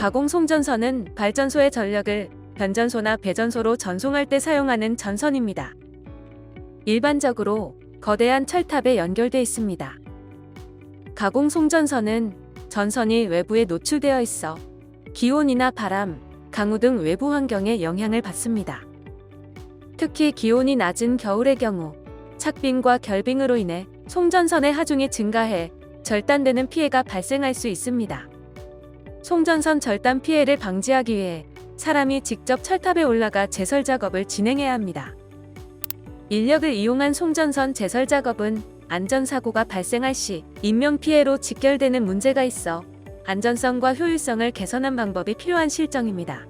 가공 송전선은 발전소의 전력을 변전소나 배전소로 전송할 때 사용하는 전선입니다. 일반적으로 거대한 철탑에 연결돼 있습니다. 가공 송전선은 전선이 외부에 노출되어 있어 기온이나 바람, 강우 등 외부 환경에 영향을 받습니다. 특히 기온이 낮은 겨울의 경우 착빙과 결빙으로 인해 송전선의 하중이 증가해 절단되는 피해가 발생할 수 있습니다. 송전선 절단 피해를 방지하기 위해 사람이 직접 철탑에 올라가 제설 작업을 진행해야 합니다. 인력을 이용한 송전선 제설 작업은 안전사고가 발생할 시 인명피해로 직결되는 문제가 있어 안전성과 효율성을 개선한 방법이 필요한 실정입니다.